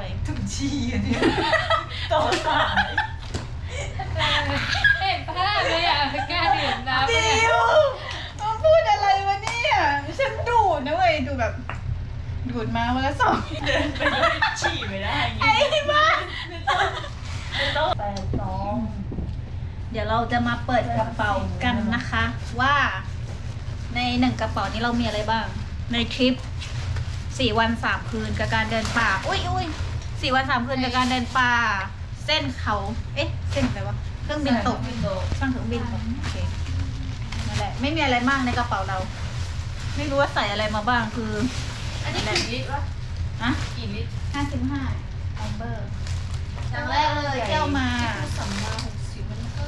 ด้วยถึงชีอันเนี้ยต่อสายเห็นภาพเลยอะเป็นการดื่มน้ำดิเตียวมาพูดอะไรวะเนี่ยฉันดูดนะเว้ยดูแบบ ดูดมาวันละสองเดินไปด้วยฉี่ไม่ได้ไงไอ้บ้าไม่ต้อแปดสองเดี๋ยวเราจะมาเปิดกระเป๋ากันนะคะ ว่า ในหนึ่งกระเป๋านี้เรามีอะไรบ้าง ในทริปสี่วันสามคืนกับการเดินป่า อุ้ยอุ้ย สี่วันสามคืนกับการเดินป่า เส้นเขา เอ๊ะ เส้นอะไรวะ เครื่องบินตกวินโดว์ช่างเครื่องบินตกโอเคนั่นแหละ ไม่มีอะไรมากในกระเป๋าเรา ไม่รู้ว่าใส่อะไรมาบ้างคือ อันนี้กี่ลิตรวะอะกี่ลิตรห้าสิบห้าอัมเบอร์อย่างแรกเลยเที่ยวมาสองมาหกสิบมันก็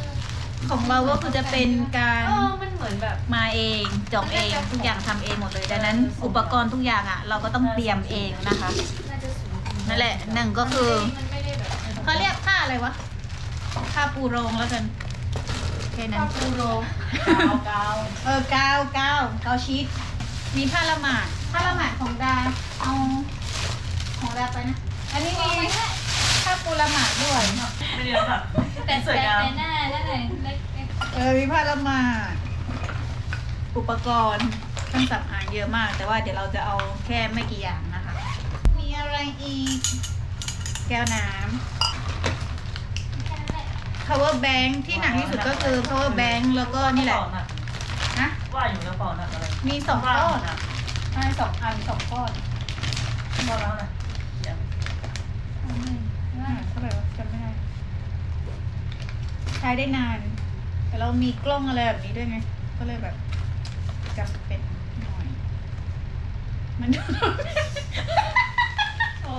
ของเราก็คือจะเป็นการเออมันเหมือนแบบ มาเองจองเองทุกอย่างทำเองหมดเลย ดังนั้น อุปกรณ์ทุกอย่างอะ เราก็ต้องเตรียมเองนะคะ น่าจะสูงนั่นแหละหนึ่งก็คือมันไม่ได้แบบเขาเรียกผ้าอะไรวะผ้าปูโรงแล้วกันแค่นั้นข้าวปูโรกาวกาวเออกาวกาวกาวชีตมีผ้าละหมาดผ้าละหมาดของดาเอาของดาไปนะอันนี้มีผ้าปูละหมาดด้วยไม่ได้ค่ะแต่สวยแต่งามแต่หน้าหน้าไหนเล็กเออมีผ้าละหมาดอุปกรณ์เครื่องสำอางเยอะมาก แต่ว่าเดี๋ยวเราจะเอาแค่ไม่กี่อย่างนะคะมี อะไรอีก แก้วน้ำ power bank ที่หนักที่สุดก็คือ power bank แล้วก็นี่แหละกรเป๋านักนะว่าอยู่กระเป๋าหนักอะไรมีสองก้อนอะใช่สองอันสองก้อนบอกแล้วนะเดี๋ยวอ่าเท่าไหร่วะจำไม่ได้ใช้ได้นาน แต่เรามีกล้องอะไรแบบนี้ด้วยไง ก็เลยแบบจำเป็นหน่อย มันโอ้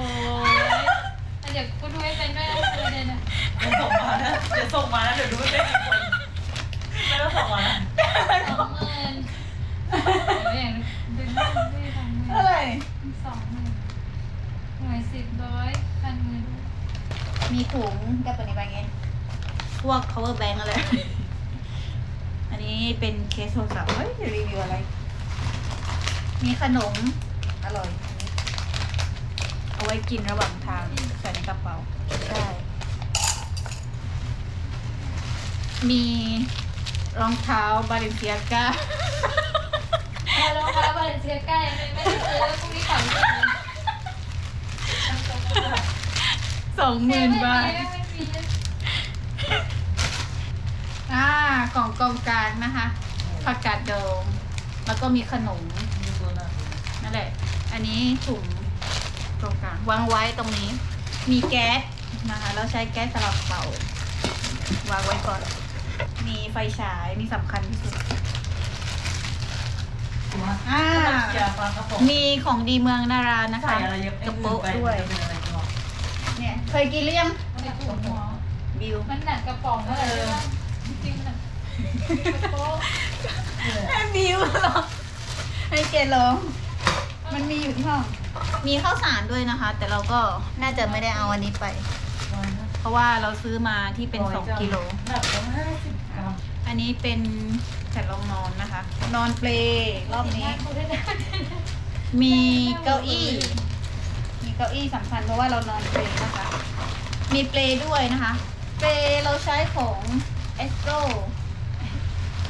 ยเดี๋ยวกูดูให้เป็นด้วยนะประเด็นนะเดี๋ยวส่งมานะเดี๋ยวส่งมานะเดี๋ยวดูไม่เป็นกี่คนไม่ต้องส่งมานะสองหมื่นเดี๋ยวอย่างดึงด้วยสองหมื่นอะไรสองหมื่นหน่วยสิบร้อยพันหมื่นมีถุงกับตัวนี้ไปไงพวก power bank อะไร อันนี้เป็นเคสโทรศัพท์เฮ้ยจะรีวิวอะไร มีขนม อร่อย เอาไว้กินระหว่างทางใส่ในกระเป๋าใช่ มีรองเท้าบาเลนเซียก้า เอารองเท้าบาเลนเซียก้ายังไม่ไม่ได้ซื้อพรุ่งนี้ก่อนเลยสองหมื่นบาทไม่มีอ่ากล่องกองกลางนะคะผักกาดดองแล้วก็มีขนมมีตัวน่ะนั่นแหละ อันนี้ถุง ตรงกลางวางไว้ตรงนี้ มีแก๊สนะคะแล้วใช้แก๊สสำหรับเป่าวางไว้ก่อน มีไฟฉายนี่สำคัญที่สุดตัวอ่าเกียร์ฟังกระป๋องมีของดีเมืองนารานะคะ ใส่อะไรเยอะกระโปะไปด้วยจะเป็นอะไรกันหรอเนี่ยเคยกินหรือยังในถุงหัวบิวมันหนักกระป๋องอะไรใช่ไหมจริงๆมันหนักกระโปรงให้บิวลองให้เกดลองมันมีอยู่ที่ห้อง มีข้าวสารด้วยนะคะ แต่เราก็น่าจะไม่ได้เอาอันนี้ไป เพราะว่าเราซื้อมาที่เป็นสองกิโลหนักประมาณห้าสิบกรัมอันนี้เป็นแผ่นรองนอนนะคะ นอนเปลรอบนี้ มีเก้าอี้ มีเก้าอี้สำคัญเพราะว่าเรานอนเปลนะคะ มีเปลด้วยนะคะ เปลเราใช้ของเอสโ o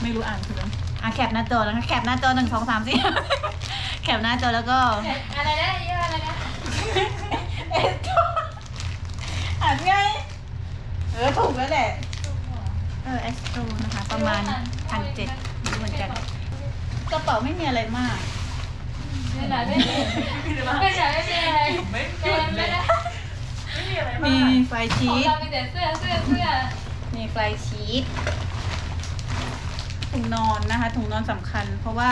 ไม่รู้อ่านคืออะแคปหน้าจอแล้วนะแคปหน้าจอหนึ่งสองสามสี่ แคปหน้าจอแล้วก็อะไรนะยี่ห้ออะไรนะเอสโ o อ่านไงเออถูกแล้วแหละเออเอสโ o นะคะ ประมาณพันเจ็ดเหมือนกันกระเป๋าไม่มีอะไรมากไม่ได้ไม่ได้ไม่ได้ไม่ได้อะไรไม่ไม่หยุดเลได้ยไม่มีอะไรมีมากไฟขชีองตเรามีแต่เสื้อเสื้อเสื้อมีไฟชีต ถุงนอนนะคะ ถุงนอนสำคัญ เพราะว่า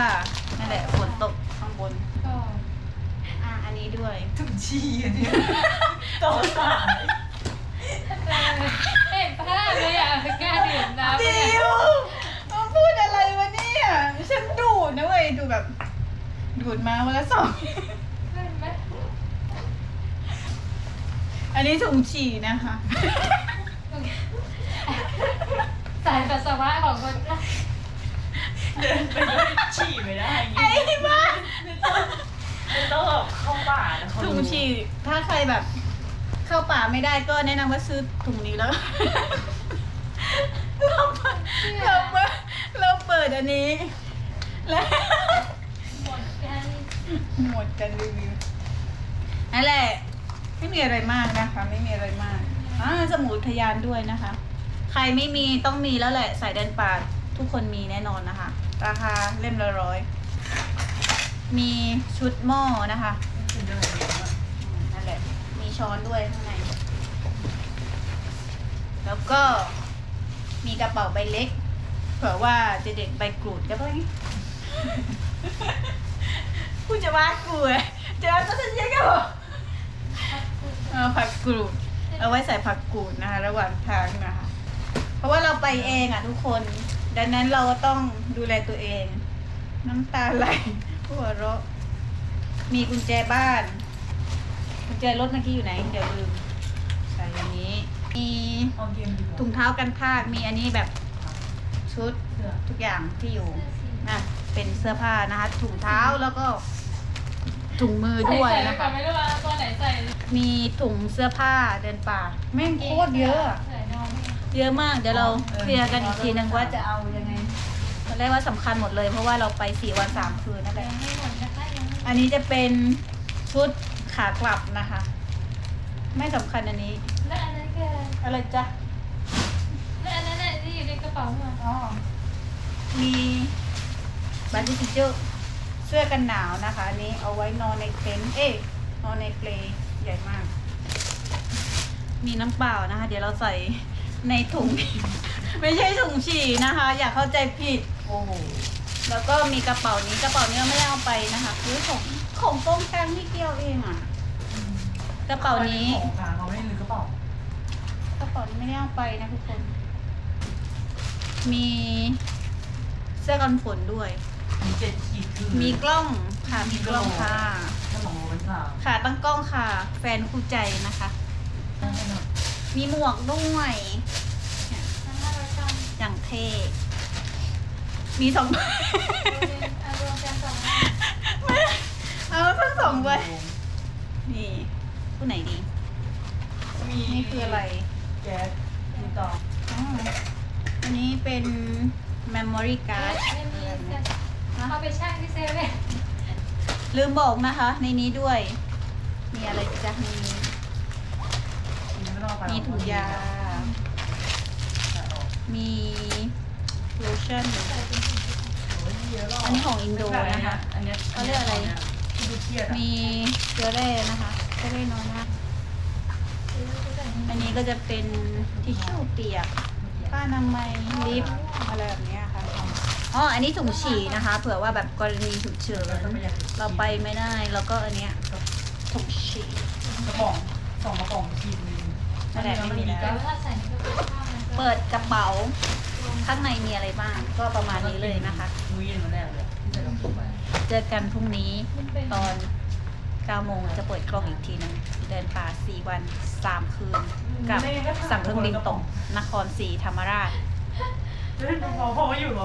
นั่นแหละฝนตกข้างบน ก็อะอันนี้ด้วยถึงชีอันเนี้ยต่อสายเห็นภาพเลยอะเป็นการดื่มน้ำดิเนี่ยวมาพูดอะไรวะเนี่ยฉันดูดนะเว้ยดูแบบ ดูดมาวันละสองเห็นไหมอันนี้ถุงฉี่นะคะ สายปัสสาวะของคน เดินไปด้วยฉี่ไม่ได้ไงไอ้บ้าไม่ต้องแบบเข้าป่านะเขาถุงรู้ฉี่ถ้าใครแบบ เข้าป่าไม่ได้ก็แนะนำว่าซื้อถุงนี้แล้ว เราเปิดเราเปิดเราเปิดอันนี้ แล้วหมดกันหมดกันรีวิวนั่นแหละ ไม่มีอะไรมากนะคะ ไม่มีอะไรมากอ่าสมุดทยานด้วยนะคะ ใครไม่มีต้องมีแล้วแหละสายเดินป่าทุกคนมีแน่นอนนะคะ ราคาเล่มละร้อย มีชุดหม้อนะคะเป็นเรื่องอะไรวะอืมนั่นแหละ มีช้อนด้วยข้างใน แล้วก็มีกระเป๋าใบเล็ก เผื่อว่าจะเด็กใบกรูดก็ได้กูจะว่ากูอะเจอก็จะเจ๊กันบอกเออผักกรูด เอาไว้ใส่ผักกูดนะคะ ระหว่างทางนะคะ เพราะว่าเราไปเองอะทุกคน ดังนั้นเราก็ต้องดูแลตัวเอง น้ำตาไหลหัวเราะมีกุญแจบ้าน กุญแจรถเมื่อกี้อยู่ไหน เดี๋ยวลืมใส่อันนี้ มีเอาเกมดีกว่าถุงเท้ากันพากมีอันนี้แบบชุดเสื้อทุกอย่างที่อยู่นะเป็นเสื้อผ้านะคะ ถุงเท้าแล้วก็ถุงมือด้วยใส่นะก่อคะนไม่รู้ว่าตัวไหนใส่มีถุงเสื้อผ้าเดินป่า แม่งโคตรเยอะ เยอะมากเดี๋ยวเราเคลียร์กันอีกทีนึงว่าจะเอายังไงตอนแรกว่าสำคัญหมดเลย เพราะว่าเราไปสี่วันสามคืนนั่นแหยัละงไม่หมดนะคะยังไม่อันนี้จะเป็นชุดขากลับนะคะ ไม่สำคัญอันนี้ และอันนั้นคืออะไรอะไรจ๊ะและอันนั้นน่ะที่อยู่ในกระเป๋ามาอ๋อมีบัตรดิจิทัลเสื้อกันหนาวนะคะอันนี้เอาไว้นอนในเต็นท์เอ๊ะนอนในเปลใหญ่มาก มีน้ำเปล่านะคะ เดี๋ยวเราใส่ ในถุง ไม่ใช่ถุงฉี่นะคะ อย่าเข้าใจผิด โอ้โหแล้วก็มีกระเป๋านี้กระเป๋านี้เราไม่ได้เอาไปนะคะคือของของตรงกลางนิดเดียวเองอะ กระเป๋านี้ของกลางเขาไม่ได้ลือกระเป๋ากระเป๋านี้ไม่ได้เอาไปนะทุกคน มีเสื้อกันฝนด้วย มีเจ็ดขีดคือมีกล้องค่ะมีกล้องค่ะขนมโรเป็นสามค่ะตั้งกล้องค่ะ แฟนคู่ใจนะคะ มีหมวกด้วยทั้งห้าร้อยกรัมอย่างเท่มีสองใบเอารวมกันสองเอาทั้งสองใบนี่ผู้ไหนดี มีนี่คืออะไร แก๊สมีต่ออ๋ออันนี้เป็น memory card ไม่มีเอาไปช่างที่เซเว่นลืมบอกนะคะ ในนี้ด้วย มีอะไรจ๊ะมีไม่ต้องเอาไป มีถุงยา มีโลชั่น อันนี้ของอินโดนะคะ อันนี้เขาเรียกอะไรที่ดูเครียดอะมีเกลือแร่นะคะเกลือแร่นอนนะคะอันนี้ก็จะเป็นทิชชู่เปียกผ้าอนามัยลิปอะไรแบบเนี้ยค่ะ อ๋อ อันนี้ถุงฉี่นะคะ เผื่อว่าแบบกรณีฉุกเฉินเราไปไม่ได้ แล้วก็อันเนี้ยถุงฉี่กระป๋องสองกระป๋องขีดห นึงนั่นแหละไม่มีแล้วแต่ว่าถ้าใส่ในกระเป๋าผ้ามันก็เปิดกระเป๋าข้างในมีอะไรบ้าง ก็ประมาณนี้เลยนะคะ มื้อเย็นวันแรกเลยที่ใส่กระป๋องไปเจอกันพรุ่งนี้มันเป็นตอน9โมงจะเปิดกล้องอีกทีหนึงเดินป่า 4 วัน 3 คืน กับสั่งเครื่องบินตกนครศรีธรรมราชเฮ้ยพอพอมาอยู่เหรอ